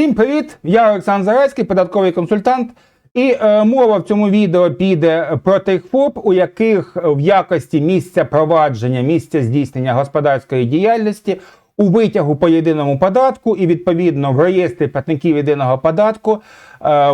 Всім привіт! Я Олександр Зарецький, податковий консультант. І е, мова в цьому відео піде про тих ФОП, у яких в якості місця провадження, місця здійснення господарської діяльності у витягу по єдиному податку і відповідно в реєстрі платників єдиного податку е,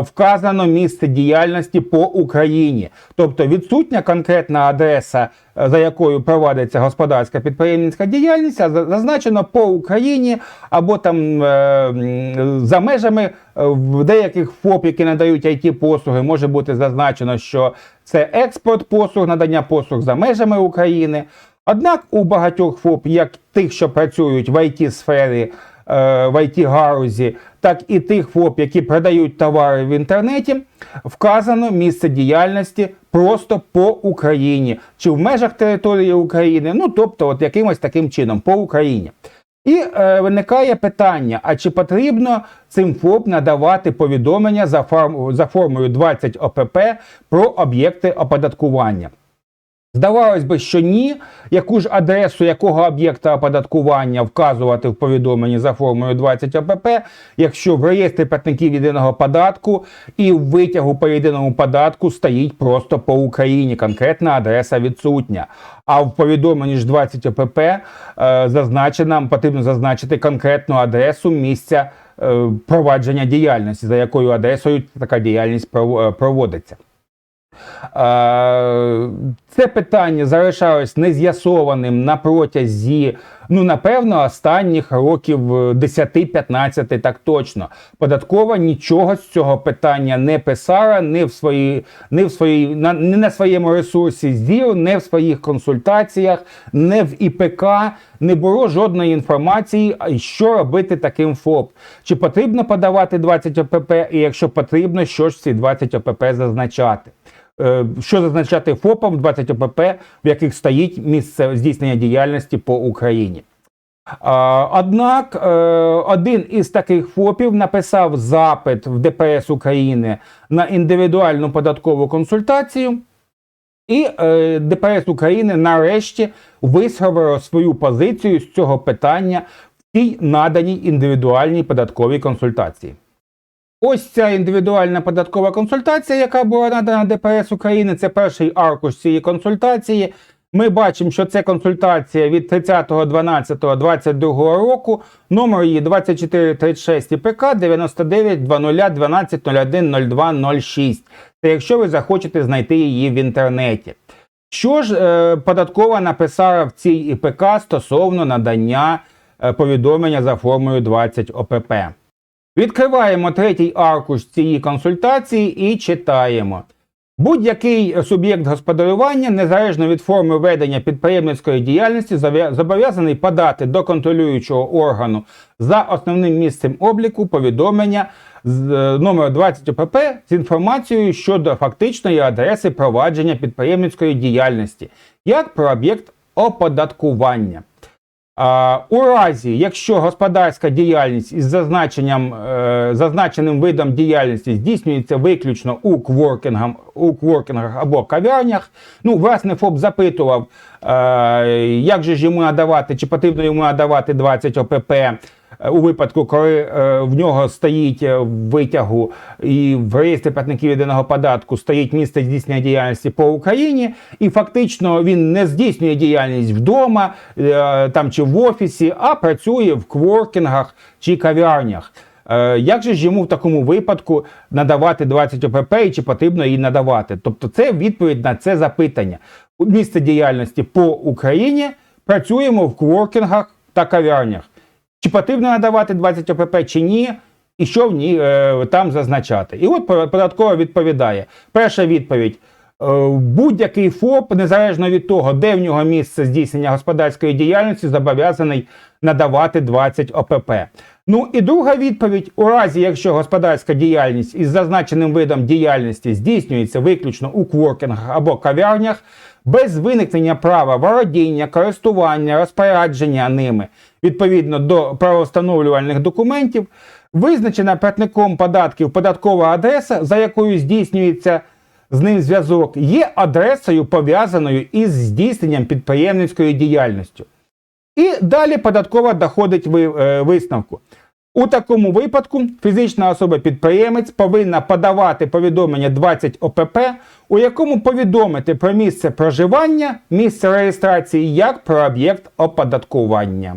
вказано місце діяльності по Україні, тобто відсутня конкретна адреса, е, за якою проводиться господарська підприємницька діяльність, а зазначено по Україні або там е, за межами е, в деяких ФОП, які надають it послуги, може бути зазначено, що це експорт послуг, надання послуг за межами України. Однак у багатьох ФОП, як тих, що працюють в it сфері е, в it галузі, так і тих ФОП, які продають товари в інтернеті, вказано місце діяльності просто по Україні чи в межах території України, ну тобто, от якимось таким чином по Україні. І е, виникає питання: а чи потрібно цим ФОП надавати повідомлення за формою 20 ОПП про об'єкти оподаткування? Здавалось би, що ні, яку ж адресу якого об'єкта оподаткування вказувати в повідомленні за формою 20 ОПП, якщо в реєстрі платників єдиного податку і в витягу по єдиному податку стоїть просто по Україні, конкретна адреса відсутня. А в повідомленні ж 20 ОПП е, зазначено, потрібно зазначити конкретну адресу місця е, провадження діяльності, за якою адресою така діяльність е, проводиться. Е, Це питання залишалось нез'ясованим на протязі, ну напевно, останніх років е, 10-15, так точно. Податкова нічого з цього питання не писала, не в свої, не в свої, на, не на своєму ресурсі ЗІР, не в своїх консультаціях, не в ІПК. Не було жодної інформації, що робити таким ФОП. Чи потрібно подавати 20 ОПП, і якщо потрібно, що ж ці 20 ОПП зазначати? Е, Що зазначати ФОПам 20 ОПП, в яких стоїть місце здійснення діяльності по Україні? Однак е, один із таких ФОПів написав запит в ДПС України на індивідуальну податкову консультацію. І е, ДПС України нарешті висловило свою позицію з цього питання в цій наданій індивідуальній податковій консультації. Ось ця індивідуальна податкова консультація, яка була надана ДПС України, це перший аркуш цієї консультації. Ми бачимо, що це консультація від 30.12.22 року, номер її 2436 ІПК 992012010206. Це якщо ви захочете знайти її в інтернеті. Що ж е, податкова написала в цій ІПК стосовно надання е, повідомлення за формою 20 ОПП? Відкриваємо третій аркуш цієї консультації і читаємо. Будь-який суб'єкт господарювання, незалежно від форми ведення підприємницької діяльності, зобов'язаний подати до контролюючого органу за основним місцем обліку повідомлення з е, номер 20 ОПП з інформацією щодо фактичної адреси провадження підприємницької діяльності, як про об'єкт оподаткування. У разі, якщо господарська діяльність із зазначенням, е, зазначеним видом діяльності здійснюється виключно у кворкінгах, у кворкінгах або кав'ярнях, ну, власне, ФОП запитував, е, як же ж йому надавати, чи потрібно йому надавати 20 ОПП у випадку, коли е, в нього стоїть е, в витягу і в реєстрі платників єдиного податку стоїть місце здійснення діяльності по Україні, і фактично він не здійснює діяльність вдома е, там чи в офісі, а працює в кворкінгах чи кав'ярнях. Е, Як же ж йому в такому випадку надавати 20 ОПП і чи потрібно її надавати? Тобто, це відповідь на це запитання. Місце діяльності по Україні працюємо в кворкінгах та кав'ярнях. Чи потрібно надавати 20 ОПП чи ні, і що в ній е, там зазначати. І от податкова відповідає. Перша відповідь. Е, Будь-який ФОП, незалежно від того, де в нього місце здійснення господарської діяльності, зобов'язаний надавати 20 ОПП. Ну і друга відповідь: у разі, якщо господарська діяльність із зазначеним видом діяльності здійснюється виключно у кворкінгах або кав'ярнях, без виникнення права володіння, користування, розпорядження ними відповідно до правовстановлювальних документів, визначена платником податків податкова адреса, за якою здійснюється з ним зв'язок, є адресою пов'язаною із здійсненням підприємницької діяльністю. І далі податкова доходить е, висновку. У такому випадку фізична особа-підприємець повинна подавати повідомлення 20 ОПП, у якому повідомити про місце проживання, місце реєстрації як про об'єкт оподаткування.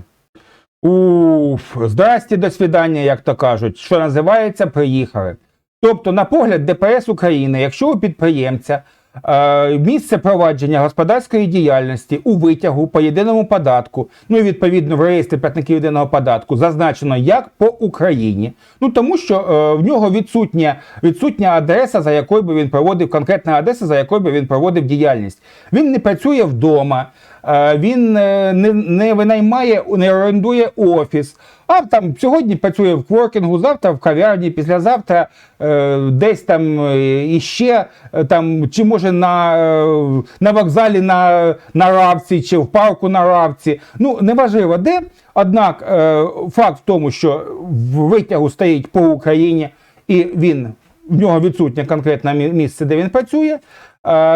Уф, здрасті, до свідання, як то кажуть, що називається, приїхали. Тобто, на погляд ДПС України, якщо у підприємця е, місце провадження господарської діяльності у витягу по єдиному податку, ну і відповідно в реєстрі платників єдиного податку, зазначено як по Україні, ну тому що е, в нього відсутня, відсутня адреса, за якою би він проводив конкретна адреса, за якою би він проводив діяльність. Він не працює вдома. Е, Він е, не, не винаймає, не орендує офіс. А там сьогодні працює в кворкінгу, завтра в кав'ярні, післязавтра е, десь там е, іще е, там, чи може на, е, на вокзалі на, на Равці, чи в парку на Равці. Ну, неважливо де. Однак е, факт в тому, що в витягу стоїть по Україні, і він в нього відсутнє конкретне місце, де він працює.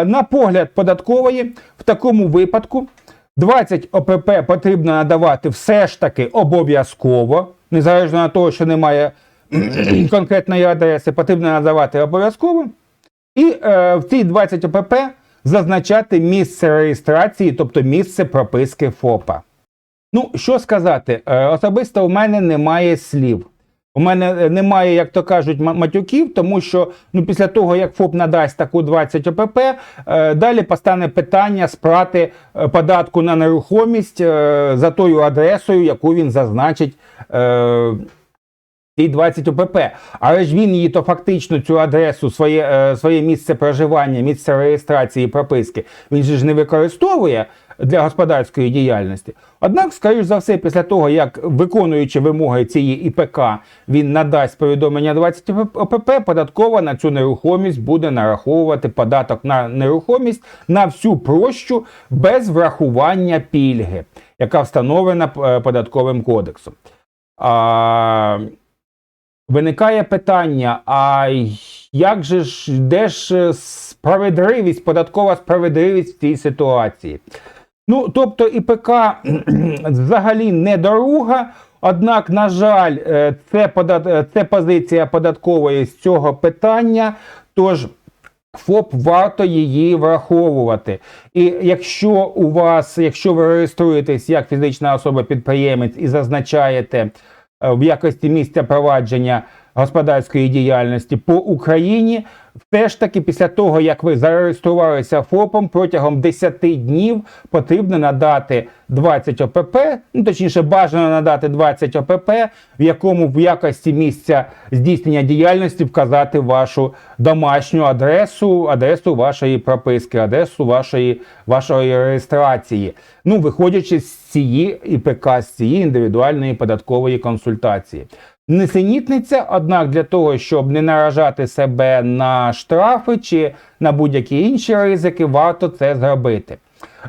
На погляд податкової, в такому випадку 20 ОПП потрібно надавати все ж таки обов'язково, незалежно від того, що немає конкретної адреси, потрібно надавати обов'язково. І е, в ці 20 ОПП зазначати місце реєстрації, тобто місце прописки ФОПа. Ну, що сказати, Е, особисто у мене немає слів. У мене е, немає, як то кажуть, матюків, тому що ну, після того, як ФОП надасть таку 20 ОПП, е, далі постане питання сплати е, податку на нерухомість е, за тою адресою, яку він зазначить. Е, ці 20 ОПП, але ж він її то фактично цю адресу, своє, е, своє місце проживання, місце реєстрації, прописки, він же ж не використовує для господарської діяльності. Однак, скоріш за все, після того, як виконуючи вимоги цієї ІПК, він надасть повідомлення 20 ОПП, податкова на цю нерухомість буде нараховувати податок на нерухомість на всю прощу без врахування пільги, яка встановлена е, податковим кодексом. А, Виникає питання: а як же ж, де ж справедливість, податкова справедливість в цій ситуації? Ну, тобто ІПК взагалі не дорога, однак, на жаль, е, це, подат... е, це позиція податкової з цього питання. Тож ФОП варто її враховувати. І якщо у вас, якщо ви реєструєтесь як фізична особа-підприємець і зазначаєте е, в якості місця провадження господарської діяльності по Україні, все ж таки після того, як ви зареєструвалися ФОПом, протягом 10 днів потрібно надати 20 ОПП, ну точніше, бажано надати 20 ОПП, в якому в якості місця здійснення діяльності вказати вашу домашню адресу, адресу вашої прописки, адресу вашої, вашої реєстрації. Ну, виходячи з цієї ІПК, з цієї індивідуальної податкової консультації. Несенітниця, однак для того, щоб не наражати себе на штрафи чи на будь-які інші ризики, варто це зробити.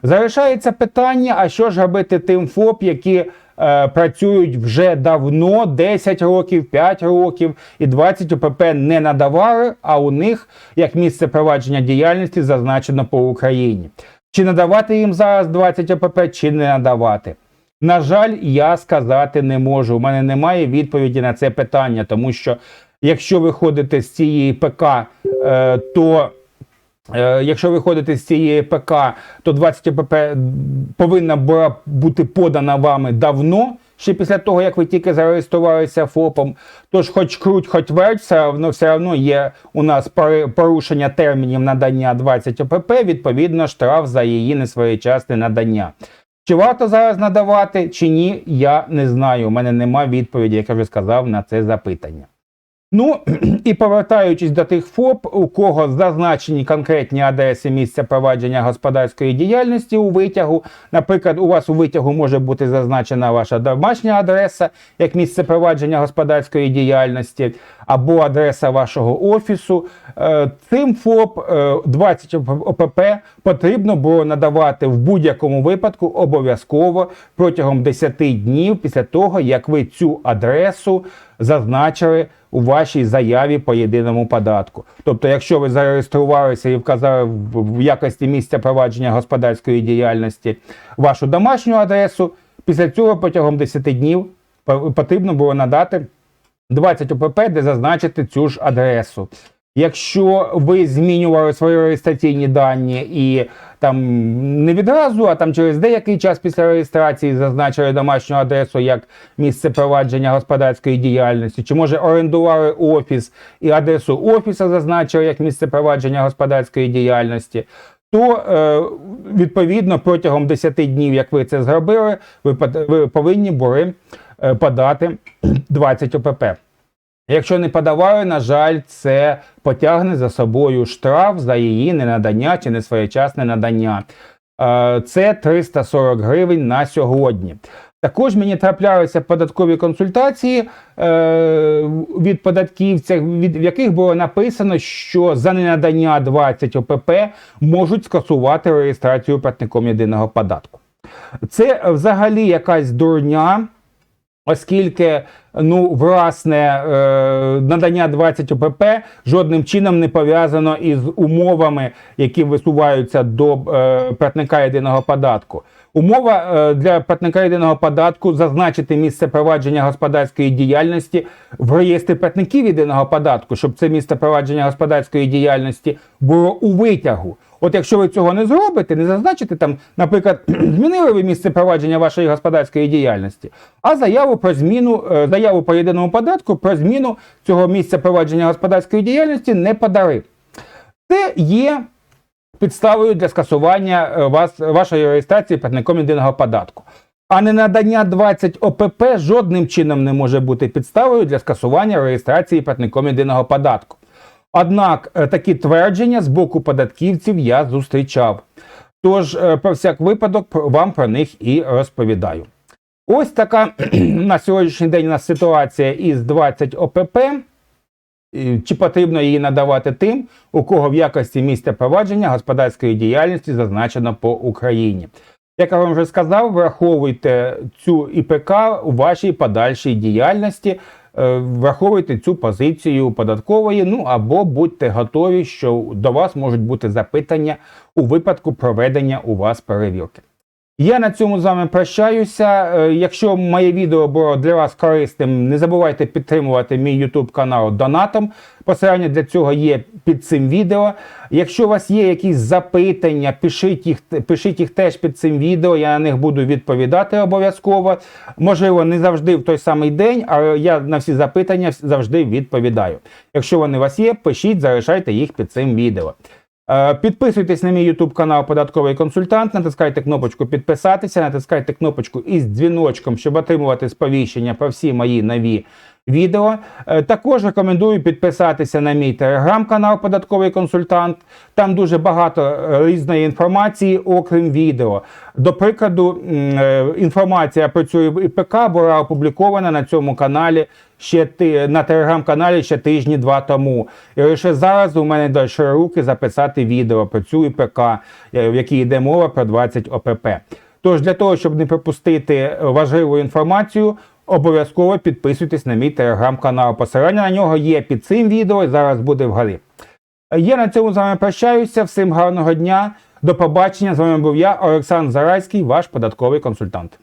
Залишається питання: а що ж робити тим ФОП, які е, працюють вже давно, 10 років, 5 років і 20 ОПП не надавали, а у них як місце провадження діяльності зазначено по Україні. Чи надавати їм зараз 20 ОПП, чи не надавати? На жаль, я сказати не можу. У мене немає відповіді на це питання, тому що якщо виходити з цієї ПК, е, то е, якщо виходити з цієї ПК, то 20 ОПП повинна була бути подана вами давно. Ще після того, як ви тільки зареєструвалися ФОПом, тож хоч круть, хоч верть, все одно, все одно є у нас порушення термінів надання 20 ОПП, відповідно, штраф за її несвоєчасне надання. Чи варто зараз надавати, чи ні, я не знаю. У мене нема відповіді, як я вже сказав, на це запитання. Ну і повертаючись до тих ФОП, у кого зазначені конкретні адреси місця провадження господарської діяльності у витягу. Наприклад, у вас у витягу може бути зазначена ваша домашня адреса як місце провадження господарської діяльності, або адреса вашого офісу. Е, Цим ФОП е, 20 ОПП потрібно було надавати в будь-якому випадку обов'язково протягом 10 днів після того, як ви цю адресу зазначили у вашій заяві по єдиному податку. Тобто, якщо ви зареєструвалися і вказали в якості місця провадження господарської діяльності вашу домашню адресу, після цього протягом 10 днів потрібно було надати 20 ОПП, де зазначити цю ж адресу. Якщо ви змінювали свої реєстраційні дані і там не відразу, а там через деякий час після реєстрації зазначили домашню адресу як місце провадження господарської діяльності, чи може орендували офіс і адресу офісу зазначили як місце провадження господарської діяльності, то е, відповідно протягом 10 днів, як ви це зробили, ви, ви повинні були подати 20 ОПП. Якщо не подавали, на жаль, це потягне за собою штраф за її ненадання чи несвоєчасне надання. Е, Це 340 гривень на сьогодні. Також мені траплялися податкові консультації е, від податківців, від в яких було написано, що за ненадання 20 ОПП можуть скасувати реєстрацію платником єдиного податку. Це е, взагалі якась дурня. Оскільки ну власне е, надання 20 ОПП жодним чином не пов'язано із умовами, які висуваються до е, платника єдиного податку. Умова е, для платника єдиного податку зазначити місце провадження господарської діяльності в реєстрі платників єдиного податку, щоб це місце провадження господарської діяльності було у витягу. От якщо ви цього не зробите, не зазначите там, наприклад, змінили ви місце провадження вашої господарської діяльності, а заяву про зміну, е, заяву по єдиному податку про зміну цього місця провадження господарської діяльності не подали. Це є підставою для скасування е, вас, вашої реєстрації платником єдиного податку. А не надання 20 ОПП жодним чином не може бути підставою для скасування реєстрації платником єдиного податку. Однак е, такі твердження з боку податківців я зустрічав. Тож, е, про всяк випадок, вам про них і розповідаю. Ось така на сьогоднішній день у нас ситуація із 20 ОПП. Чи потрібно її надавати тим, у кого в якості місця провадження господарської діяльності зазначено по Україні? Як я вам вже сказав, враховуйте цю ІПК у вашій подальшій діяльності, е, враховуйте цю позицію податкової, ну або будьте готові, що до вас можуть бути запитання у випадку проведення у вас перевірки. Я на цьому з вами прощаюся. Е, Якщо моє відео було для вас корисним, не забувайте підтримувати мій YouTube канал донатом. Посилання для цього є під цим відео. Якщо у вас є якісь запитання, пишіть їх, пишіть їх теж під цим відео. Я на них буду відповідати обов'язково. Можливо, не завжди в той самий день, але я на всі запитання завжди відповідаю. Якщо вони у вас є, пишіть, залишайте їх під цим відео. Е, Підписуйтесь на мій YouTube канал Податковий консультант, натискайте кнопочку підписатися, натискайте кнопочку із дзвіночком, щоб отримувати сповіщення про всі мої нові відео. Е, Також рекомендую підписатися на мій телеграм-канал Податковий консультант. Там дуже багато е, різної інформації, окрім відео. До прикладу, е, інформація про цю ІПК була опублікована на цьому каналі ще на телеграм-каналі ще тижні два тому. І лише зараз у мене дійшли руки записати відео про цю ІПК, в якій йде мова про 20 ОПП. Тож для того, щоб не пропустити важливу інформацію, обов'язково підписуйтесь на мій телеграм-канал. Посилання на нього є під цим відео і зараз буде вгорі. Я на цьому з вами прощаюся. Всім гарного дня. До побачення. З вами був я, Олександр Зарайський, ваш податковий консультант.